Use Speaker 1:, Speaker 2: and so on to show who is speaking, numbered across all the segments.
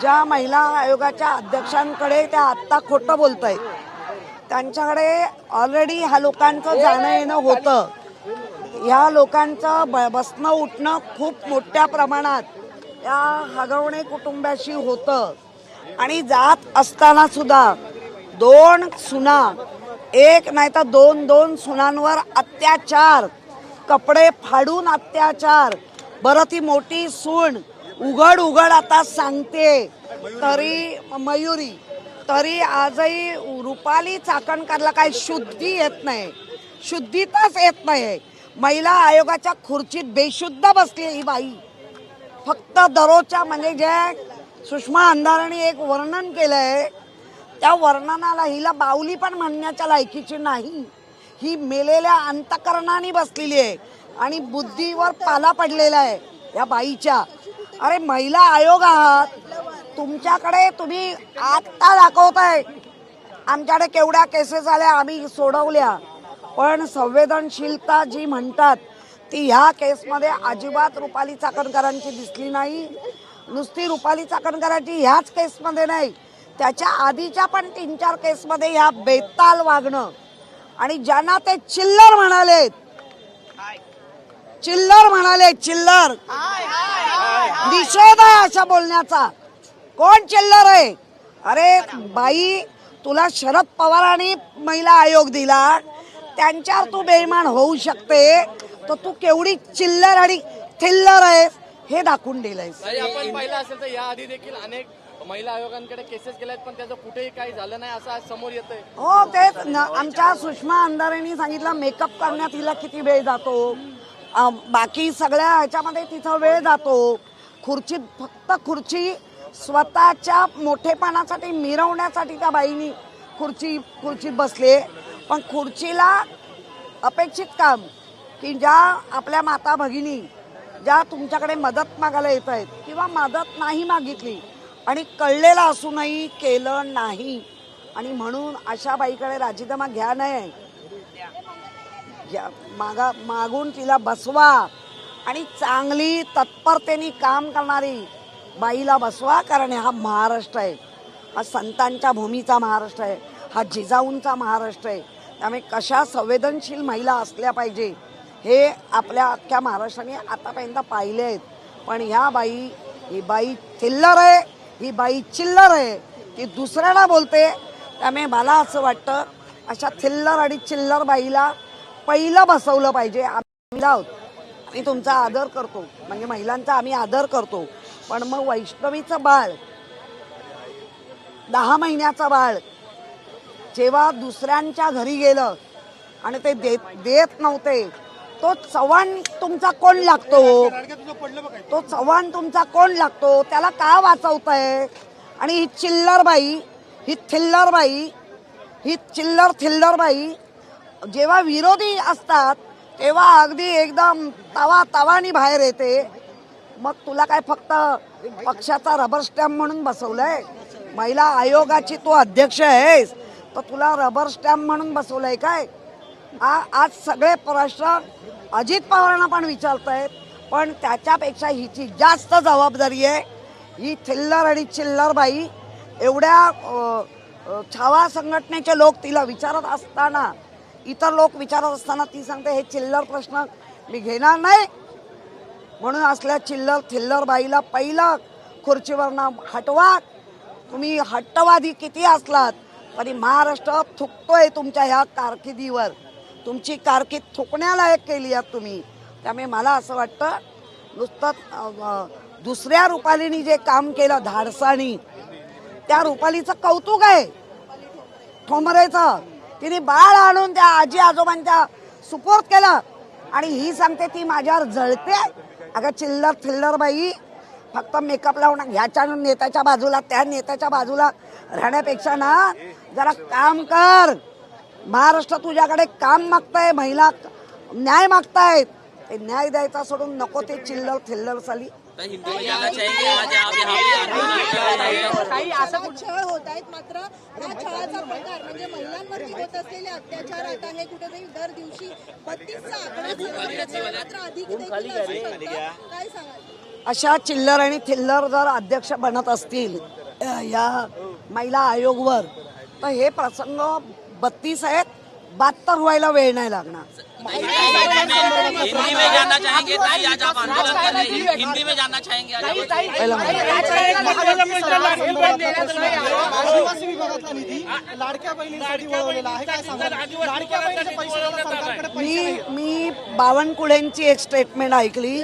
Speaker 1: ज्या महिला आयोगाच्या अध्यक्षांकडे त्या आत्ता खोटं बोलत आहेत त्यांच्याकडे ऑलरेडी ह्या लोकांचं जाणं येणं होतं. ह्या लोकांचं ब बसणं उठणं खूप मोठ्या प्रमाणात या हगवणे कुटुंबाशी होतं. आणि जात असताना सुद्धा दोन सुना एक नाही तर दोन दोन सुनांवर अत्याचार कपडे फाडून अत्याचार बरं ती मोठी सूण उघड उघड आता सांगते. तरी मयुरी तरी आजही रुपाली चाकणकरला काही शुद्धी येत नाही. शुद्धीतच येत नाही. महिला आयोगाच्या खुर्चीत बेशुद्ध बसली ही बाई. फक्त दररोजच्या म्हणजे जे सुषमा अंधाराने एक वर्णन केलंय त्या वर्णनाला हिला बावली पण म्हणण्याच्या लायकीची नाही. ही मेलेल्या अंतकरणाने बसलेली आहे आणि बुद्धीवर पाला पडलेला आहे या बाईच्या. अरे महिला आयोग आहात. तुमच्याकडे तुम्ही आत्ता दाखवताय. आमच्याकडे केवढ्या केसेस आल्या आम्ही सोडवल्या. पण संवेदनशीलता जी म्हणतात ती ह्या केसमध्ये अजिबात रुपाली चाकणकरांची दिसली नाही. नुसती रुपाली चाकणकरांची ह्याच केसमध्ये नाही. त्याच्या आधीच्या पण तीन चार केसमध्ये ह्या बेताल वागणं. आणि ज्यांना ते चिल्लर म्हणाले चिल्लर म्हणाले चिल्लर. निषेध आहे अशा बोलण्याचा. कोण चिल्लर आहे? अरे बाई तुला शरद पवारांनी महिला आयोग दिला. त्यांच्यावर तू बेईमान होऊ शकते. तर तू केवढी चिल्लर आणि थिल्लर आहेस हे दाखवून दिलंयस.
Speaker 2: जरी आपण पाहिलं असेल तर याआधी देखील अनेक महिला आयोगांकडे केसेस केल्या आहेत पण त्याचं कुठेही काही झालं नाही असं आज समोर येतंय.
Speaker 1: हो तेच न- आमच्या सुषमा अंधारेंनी सांगितलं मेकअप करण्यात तिला किती वेळ जातो? अं, बाकी सगळ्या ह्याच्यामध्ये तिचा वेळ जातो. खुर्चीत फक्त खुर्ची स्वतःच्या मोठेपणासाठी मिरवण्यासाठी त्या बाईनी खुर्ची खुर्चीत बसले. पण खुर्चीला अपेक्षित काम की ज्या आपल्या माता भगिनी ज्या तुमच्याकडे मदत मागायला येत आहेत किंवा मदत नाही मागितली आणि कळलेलं असूनही केलं नाही. आणि म्हणून अशा बाईकडे राजीनामा घ्या नाही घ्या. मागा मागून तिला बसवा. आणि चांगली तत्परतेने काम करणारी बाईला बसवा कारण हा महाराष्ट्र आहे. हा संतांच्या भूमीचा महाराष्ट्र आहे. हा जिजाऊंचा महाराष्ट्र आहे. त्यामुळे कशा संवेदनशील महिला असल्या पाहिजे हे आपल्या अख्ख्या महाराष्ट्राने आतापर्यंत पाहिले आहेत. पण ह्या बाई ही बाई थिल्लर आहे ही बाई चिल्लर आहे. ती दुसऱ्याला बोलते. त्यामुळे मला असं वाटतं अशा थिल्लर आणि चिल्लर बाईला पहिलं बसवलं पाहिजे. आम्ही आहोत. मी तुमचा आदर करतो. म्हणजे महिलांचा आम्ही आदर करतो. पण मग वैष्णवीचं बाळ दहा महिन्याचं बाळ जेव्हा दुसऱ्यांच्या घरी गेलं आणि ते देत देत नव्हते तो चव्हाण तुमचा कोण लागतो? तो चव्हाण तुमचा कोण लागतो? त्याला का वाचवताय? आणि ही चिल्लर बाई ही थिल्लर बाई ही चिल्लर थिल्लर बाई जेव्हा विरोधी असतात तेव्हा अगदी एकदम तवा तवानी बाहेर येते. मग तुला काय फक्त पक्षाचा रबर स्टॅम्प म्हणून बसवलंय? महिला आयोगाची तू अध्यक्ष आहेस तर तुला रबर स्टॅम्प म्हणून बसवलंय काय? आज सगळे प्रश्न अजित पवारांना पण विचारतायत पण त्याच्यापेक्षा हिची जास्त जबाबदारी आहे. ही थिल्लर आणि चिल्लर बाई एवढ्या छावा संघटनेचे लोक तिला विचारत असताना इतर लोक विचारत असताना ती सांगते हे चिल्लर प्रश्न मी घेणार नाही. म्हणून असल्या चिल्लर थिल्लर बाईला पहिलं खुर्चीवरनं हटवा. तुम्ही हट्टवादी किती असलात तरी महाराष्ट्र थुकतोय तुमच्या ह्या कारकिर्दीवर. तुमची कारकीर्द थुकण्यालायक केली आहे तुम्ही. त्यामुळे मला असं वाटतं नुसतं दुसऱ्या रुपालीनी जे काम केलं धाडसानी त्या रुपालीचं कौतुक आहे. ठोंबरेचं तिने बाळ आणून त्या आजी आजोबांच्या सुपोर्ट केलं. आणि ही सांगते ती माझ्यावर जळते. अगं चिल्लर थिल्लर बाई. फक्त मेकअप लावून ह्याच्या नेत्याच्या बाजूला त्या नेत्याच्या बाजूला राहण्यापेक्षा ना जरा काम कर. महाराष्ट्र तुझ्याकडे काम मागताय महिला न्याय मागतायत. ते न्याय द्यायचा सोडून नको ते चिल्लर थिल्लर साली.
Speaker 3: काही असं छळ होत आहेत मात्र हा छळाचा प्रकार म्हणजे महिलांवरती होत असलेले अत्याचार आता हे कुठेतरी दर दिवशी बत्तीसचा आकडा सर्वात मात्र अधिक देखील असू शकतं. काय सांगाल?
Speaker 1: अशा चिल्लर आणि थिल्लर जर अध्यक्ष बनत असतील अ, या महिला आयोगवर तर हे प्रसंग बत्तीस आहेत. बहात्तर व्हायला वेळ नाही लागणार.
Speaker 4: हिंदी में जानना चाहेंगे ताई आज आप आंदोलन कर रहे हैं। हिंदी में जानना चाहेंगे आज आप
Speaker 1: पहिलं.
Speaker 5: आदिवासी विभागातला निधी लाडक्या बहिणींसाठी वळवलेला आहे काय सांगा लाडक्या बहिणीचे पैसे आता सरकारकडे पैसे
Speaker 1: मी मी बावनकुळेंची एक स्टेटमेंट ऐकली.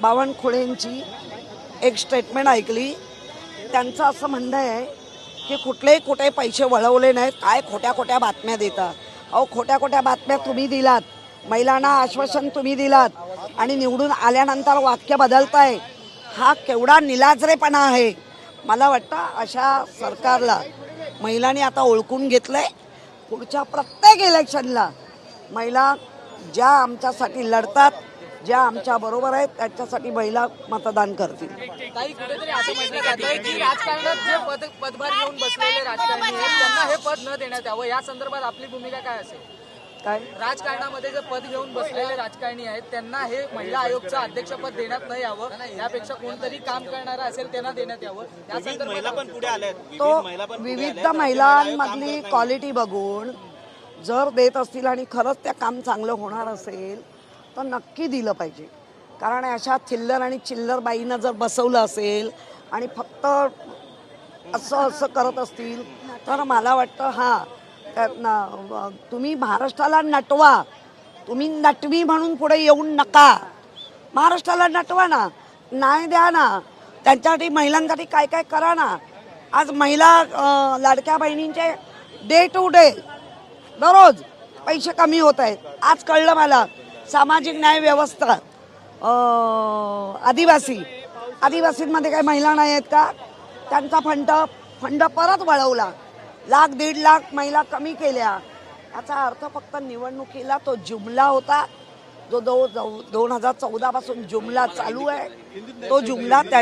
Speaker 1: बावनकुळेंची एक स्टेटमेंट ऐकली. त्यांचं असं म्हणणं आहे की कुठलेही कुठे पैसे वळवले नाहीत काय खोट्या खोट्या बातम्या देतात. अहो खोट्या खोट्या बातम्या तुम्ही दिलात. महिलांना आश्वासन तुम्ही दिलात. आणि निवडून आल्यानंतर वाक्य बदलताय. हा केवढा निलाजरेपणा आहे. मला वाटतं अशा सरकारला महिलांनी आता ओळखून घेतलंय. पुढच्या प्रत्येक इलेक्शनला महिला ज्या आमच्यासाठी लढतात ज्या आमच्या बरोबर आहेत त्याच्यासाठी महिला मतदान करतील.
Speaker 2: काही कुठेतरी असं म्हटलं जातंय की? राजकारणात जे पद पदभार घेऊन बसलेले राजकारणी आहेत त्यांना हे पद न देण्यात यावं. या संदर्भात आपली भूमिका काय असेल?
Speaker 1: काय?
Speaker 2: राजकारणामध्ये जे पद घेऊन बसलेले राजकारणी आहेत त्यांना हे महिला आयोगचं अध्यक्षपद देण्यात नाही यावं. यापेक्षा कोणतरी काम करणारा असेल त्यांना देण्यात यावं. या संदर्भात
Speaker 5: पण पुढे आले आहेत.
Speaker 1: तो विविध महिलांमधली क्वालिटी बघून जर देत असतील आणि खरंच त्या काम चांगलं होणार असेल तर नक्की दिलं पाहिजे. कारण अशा थिल्लर आणि चिल्लर बाईनं जर बसवलं असेल आणि फक्त असं असं करत असतील तर मला वाटतं हां तुम्ही महाराष्ट्राला नटवा. तुम्ही नटवी म्हणून पुढे येऊन नका. महाराष्ट्राला नटवा ना नाही द्या ना. त्यांच्यासाठी महिलांसाठी काय काय करा ना. आज महिला लाडक्या बहिणींचे डे टू डे दररोज पैसे कमी होत आहेत. आज कळलं मला सामाजिक न्याय व्यवस्था आदिवासी. आदिवासींमध्ये काही महिला नाही आहेत का? त्यांचा फंड फंड परत वळवला. लाख दीड लाख महिला कमी केल्या. याचा अर्थ फक्त निवडणुकीला तो जुमला होता. जो दो दोन हजार चौदा पासून जुमला चालू आहे. तो जुमला त्या